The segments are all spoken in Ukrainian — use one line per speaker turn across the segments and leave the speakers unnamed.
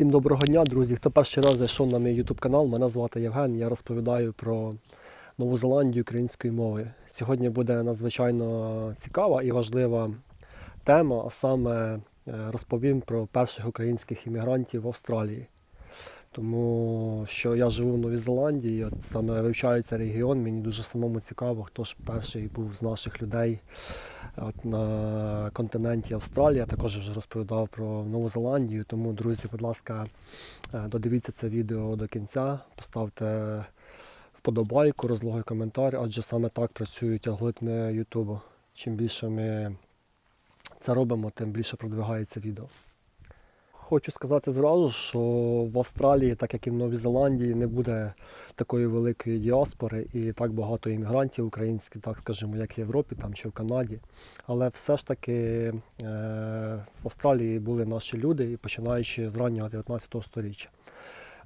Всім доброго дня, друзі. Хто перший раз зайшов на мій YouTube канал, мене звати Євген. Я розповідаю про Нову Зеландію української мови. Сьогодні буде надзвичайно цікава і важлива тема, а саме е, розповім про перших українських іммігрантів в Австралії. Тому що я живу в Новій Зеландії, от саме вивчаю цей регіон, мені дуже самому цікаво, хто ж перший був з наших людей от на континенті Австралія. Також вже розповідав про Нову Зеландію. Тому, друзі, будь ласка, е, додивіться це відео до кінця, поставте вподобайку, розлогий коментар, адже саме так працюють алгоритми Ютубу. Чим більше ми це робимо, тим більше продвигається відео. Хочу сказати зразу, що в Австралії, так як і в Новій Зеландії, не буде такої великої діаспори і так багато іммігрантів українських, так скажімо, як в Європі там, чи в Канаді. Але все ж таки е, в Австралії були наші люди, починаючи з раннього 19 століття.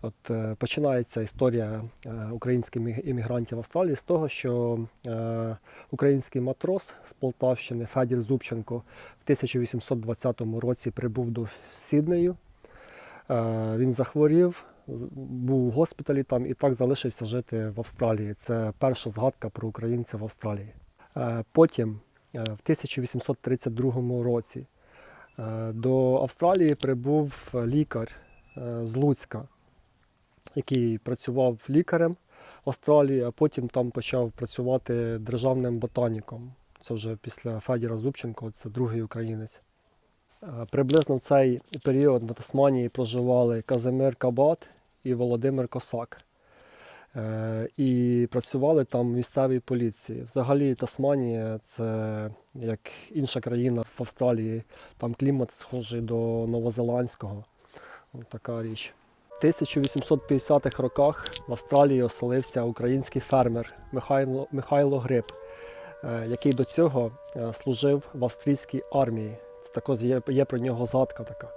От е, починається історія е, українських іммігрантів в Австралії з того, що е, український матрос з Полтавщини Федір Зубченко в 1820 році прибув до Сіднею. Він захворів, був в госпіталі там і так залишився жити в Австралії. Це перша згадка про українця в Австралії. Потім, в 1832 році, до Австралії прибув лікар з Луцька, який працював лікарем в Австралії, а потім там почав працювати державним ботаніком. Це вже після Федіра Зубченко, це другий українець. Е, Приблизно в цей період на Тасманії проживали Казимир Кабат і Володимир Косак. Е, І працювали там в місцевій поліції. Взагалі Тасманія це як інша країна в Австралії. Там клімат схожий до новозеландського. Така річ. В 1850-х роках в Австралії оселився український фермер Михайло, Михайло Гриб, е, який до цього е, служив в австрійській армії. Це також є, є про нього згадка така.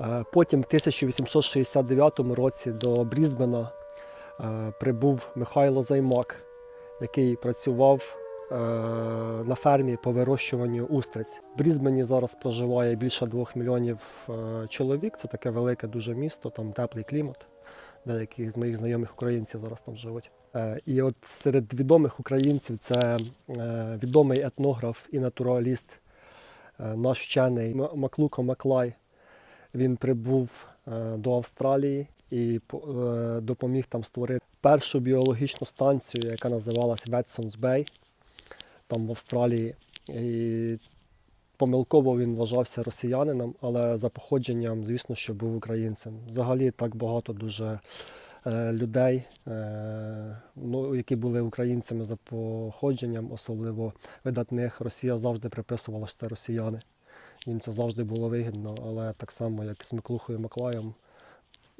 Е, Потім в 1869 році до Брізбена прибув Михайло Займак, який працював на фермі по вирощуванню устриць. В Брізбені зараз проживає більше двох мільйонів е, чоловік. Це таке велике дуже місто, там теплий клімат. Деякі з моїх знайомих українців зараз там живуть. Е, І от серед відомих українців це е, відомий етнограф і натураліст, е, наш вчений Маклуко Маклай. Він прибув е, до Австралії і е, допоміг там створити першу біологічну станцію, яка називалась Ветсонс Бей, там в Австралії. І помилково він вважався росіянином, але за походженням, звісно, що був українцем. Взагалі так багато дуже е, людей, е, ну, які були українцями за походженням, особливо видатних. Росія завжди приписувала, що це росіяни. Їм це завжди було вигідно, але так само, як з Миклухою Маклаєм,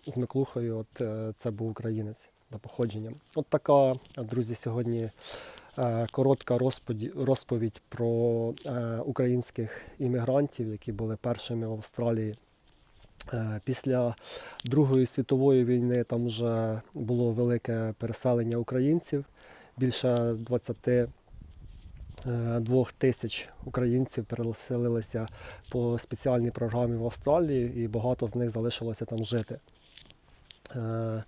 з Миклухою, от е, це був українець за походженням. От така, друзі, сьогодні коротка розповідь, розповідь про е, українських іммігрантів, які були першими в Австралії. Е, Після Другої світової війни там вже було велике переселення українців. Більше 22 тисяч українців переселилися по спеціальній програмі в Австралії, і багато з них залишилося там жити. Е,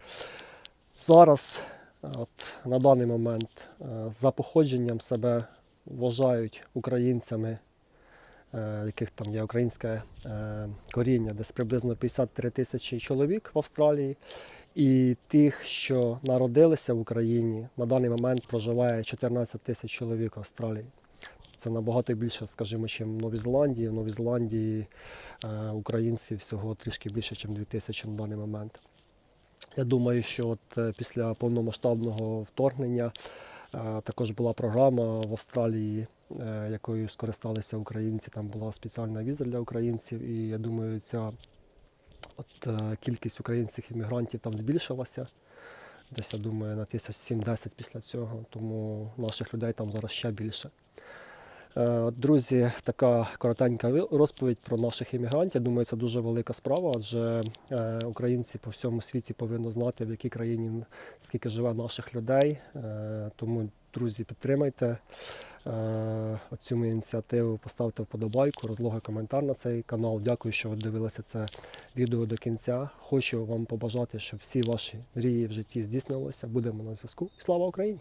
Зараз, от, на даний момент, е, за походженням себе вважають українцями, е, яких там є українське е, коріння, десь приблизно 53 тисячі чоловік в Австралії. І тих, що народилися в Україні, на даний момент проживає 14 тисяч чоловік в Австралії. Це набагато більше, скажімо, ніж в Новій Зеландії. В Новій Зеландії українців всього трішки більше, ніж 2 тисячі на даний момент. Я думаю, що от е, після повномасштабного вторгнення е, також була програма в Австралії, е, якою скористалися українці. Там була спеціальна віза для українців, і я думаю, ця от, кількість українських іммігрантів там збільшилася. Десь, я думаю, на тисяч 7-10 після цього, тому наших людей там зараз ще більше. Е, Друзі, така коротенька розповідь про наших іммігрантів. Думаю, це дуже велика справа, адже е, українці по всьому світі повинні знати, в якій країні скільки живе наших людей. Е, Тому Друзі, підтримайте оцю мою ініціативу, поставте вподобайку, розлогий коментар на цей канал. Дякую, що ви дивилися це відео до кінця. Хочу вам побажати, щоб всі ваші мрії в житті здійснилися. Будемо на зв'язку. Слава Україні!